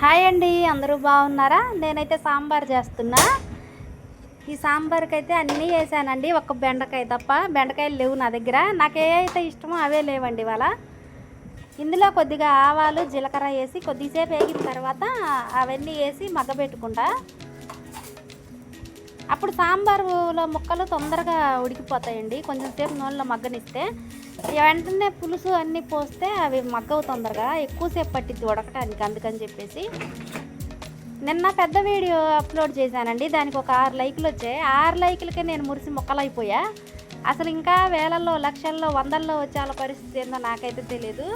Hi అండి అందరూ బాగున్నారా? నేనైతే సాంబార్ చేస్తున్నా. ఈ సాంబార్కి అయితే అన్నీ వేసానండి ఒక్క బెండకాయ తప్ప. బెండకాయలు లేవు నా దగ్గర. నాకు ఏ అయితే ఇష్టమో అవే లేవండి ఇవాళ. ఇందులో కొద్దిగా ఆవాలు జీలకర్ర వేసి కొద్దిసేపు వేగిన తర్వాత అవన్నీ వేసి మగ్గబెట్టుకుంటా. అప్పుడు సాంబారులో ముక్కలు తొందరగా ఉడికిపోతాయండి. కొంచెం సేపు నూనెలో మగ్గనిస్తే వెంటనే పులుసు అన్నీ పోస్తే అవి మగ్గవు తొందరగా. ఎక్కువసేపు పట్టిద్ది ఉడకటానికి అందుకని చెప్పేసి. నిన్న పెద్ద వీడియో అప్లోడ్ చేశానండి. దానికి ఒక ఆరు లైకులు వచ్చాయి. ఆరు లైకులకే నేను మురిసి మొక్కలైపోయా. అసలు ఇంకా వేలల్లో లక్షల్లో వందల్లో వచ్చే వాళ్ళ పరిస్థితి ఏందో నాకైతే తెలియదు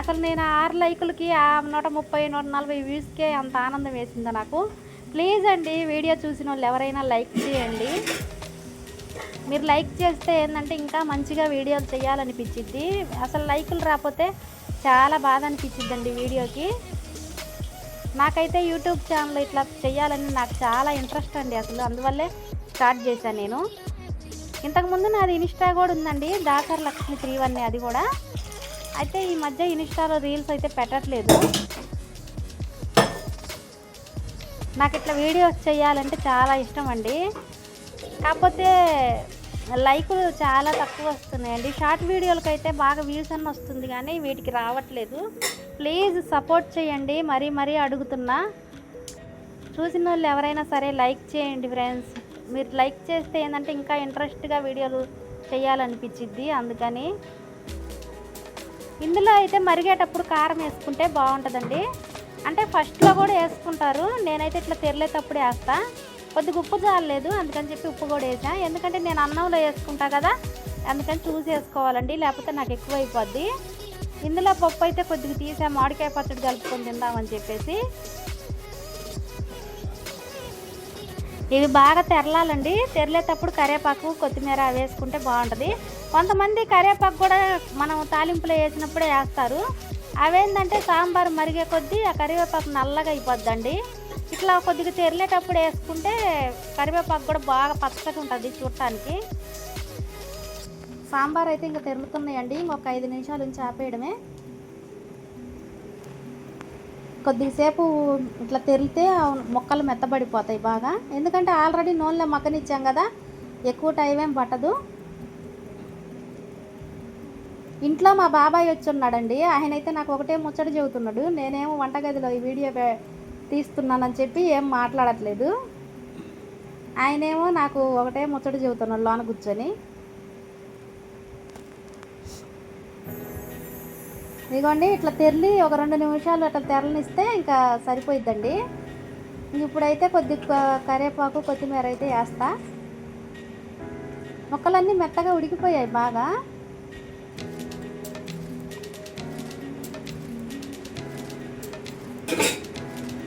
అసలు నేను ఆరు లైకులకి ఆ నూట ముప్పై నూట నలభై వ్యూస్కే అంత ఆనందం వేసిందో నాకు. ప్లీజ్ అండి వీడియో చూసిన వాళ్ళు ఎవరైనా లైక్ చేయండి. మీరు లైక్ చేస్తే ఏంటంటే ఇంకా మంచిగా వీడియోలు చేయాలనిపించిద్ది. అసలు లైకులు రాకపోతే చాలా బాధ అనిపించిద్దండి వీడియోకి. నాకైతే యూట్యూబ్ ఛానల్ ఇట్లా చేయాలని నాకు చాలా ఇంట్రెస్ట్ అండి అసలు. అందువల్లే స్టార్ట్ చేశాను నేను. ఇంతకుముందు నాది ఇన్స్టా కూడా ఉందండి దాసర్ లక్ష్మి శ్రీవన్ని అది కూడా. అయితే ఈ మధ్య ఇన్స్టాలో రీల్స్ అయితే పెట్టట్లేదు. నాకు ఇట్లా వీడియోస్ చేయాలంటే చాలా ఇష్టం అండి. కాకపోతే లైకులు చాలా తక్కువ వస్తున్నాయండి. షార్ట్ వీడియోలకు అయితే బాగా వ్యూస్ అన్న వస్తుంది కానీ వీటికి రావట్లేదు. ప్లీజ్ సపోర్ట్ చేయండి. మరీ మరీ అడుగుతున్నా. చూసిన వాళ్ళు ఎవరైనా సరే లైక్ చేయండి ఫ్రెండ్స్. మీరు లైక్ చేస్తే ఏంటంటే ఇంకా ఇంట్రెస్ట్గా వీడియోలు చేయాలనిపించిద్ది. అందుకని ఇందులో అయితే మరిగేటప్పుడు కారం వేసుకుంటే బాగుంటుందండి. అంటే ఫస్ట్లో కూడా వేసుకుంటారు. నేనైతే ఇట్లా తెరలేటప్పుడు వేస్తాను కొద్దిగా ఉప్పు చాలలేదు అందుకని చెప్పి ఉప్పు కూడా వేసా. ఎందుకంటే నేను అన్నంలో వేసుకుంటా కదా అందుకని చూసి వేసుకోవాలండి లేకపోతే నాకు ఎక్కువ అయిపోద్ది ఇందులో పప్పు అయితే కొద్దిగా తీసా మామిడికాయ పచ్చడి కలుపుకొని తిందామని చెప్పేసి. ఇవి బాగా తెరలాలండి. తెరలేటప్పుడు కరివేపాకు కొత్తిమీర వేసుకుంటే బాగుంటుంది. కొంతమంది కరివేపాకు కూడా మనం తాలింపులో వేసినప్పుడే వేస్తారు. అవేంటంటే సాంబార్ మరిగే కొద్దీ ఆ కరివేపాకు నల్లగా అయిపోద్దండి. ఇట్లా కొద్దిగా తెరిలేటప్పుడు వేసుకుంటే కరివేపాకు కూడా బాగా పచ్చగా ఉంటుంది చూడటానికి. సాంబార్ అయితే ఇంకా తెరులుతున్నాయండి. ఇంకొక ఐదు నిమిషాల నుంచి ఆపేయడమే. కొద్దిసేపు ఇట్లా తెరితే మొక్కలు మెత్తబడిపోతాయి బాగా. ఎందుకంటే ఆల్రెడీ నూనెలో మక్కనిచ్చాం కదా ఎక్కువ టైం ఏం పట్టదు. ఇంట్లో మా బాబాయ్ వచ్చి ఉన్నాడండి. ఆయన అయితే నాకు ఒకటే ముచ్చట చెబుతున్నాడు. నేనేమో వంటగదిలో ఈ వీడియో తీస్తున్నానని చెప్పి ఏం మాట్లాడట్లేదు. ఆయనేమో నాకు ఒకటే ముచ్చట చెబుతున్నాడు లోన కూర్చొని. ఇదిగోండి ఇట్లా తెరలి ఒక రెండు నిమిషాలు అట్లా తెరలనిస్తే ఇంకా సరిపోయిద్దండి. ఇప్పుడైతే కొద్ది కరివేపాకు కొత్తిమీర అయితే వేస్తా. మొక్కలన్నీ మెత్తగా ఉడికిపోయాయి బాగా.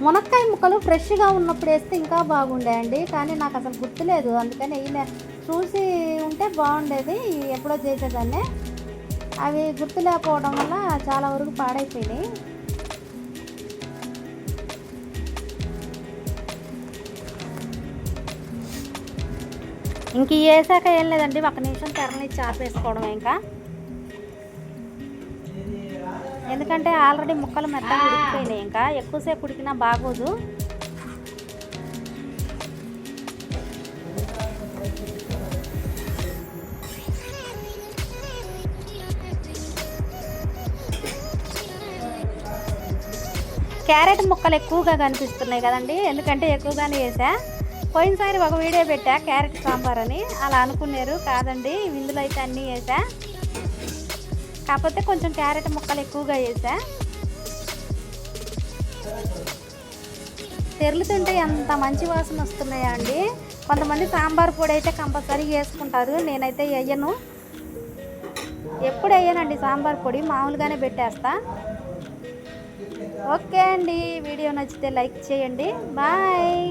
మునక్కాయ ముక్కలు ఫ్రెష్గా ఉన్నప్పుడు వేస్తే ఇంకా బాగుండేయండి. కానీ నాకు అసలు గుర్తులేదు. అందుకని వేయలే చూసి ఉంటే బాగుండేది. ఎప్పుడో చేసేదాన్ని. అవి గుర్తు లేకపోవడం వల్ల చాలా వరకు పాడైపోయినాయి. ఇంక వేసాక ఏం లేదండి. ఒక నిమిషం తెరని చాపేసుకోవడం ఇంకా. ఎందుకంటే ఆల్రెడీ ముక్కలు మెత్తగా ఉడికిపోయినాయి ఇంకా. ఎక్కువసేపు ఉడికినా బాగోదు. క్యారెట్ ముక్కలు ఎక్కువగా కనిపిస్తున్నాయి కదండి. ఎందుకంటే ఎక్కువగానే వేసా. పోయినసారి ఒక వీడియో పెట్టా క్యారెట్ సాంబార్ అని. అలా అనుకున్నారు. కాదండి ఇందులో అయితే అన్నీ వేసా. కాకపోతే కొంచెం క్యారెట్ ముక్కలు ఎక్కువగా వేసా. తెరులుతుంటే ఎంత మంచి వాసన వస్తున్నాయా అండి. కొంతమంది సాంబార్ పొడి అయితే కంపల్సరీ వేసుకుంటారు. నేనైతే వేయను. ఎప్పుడు వేయనండి సాంబార్ పొడి. మామూలుగానే పెట్టేస్తా. ఓకే అండి. వీడియో నచ్చితే లైక్ చేయండి. బాయ్.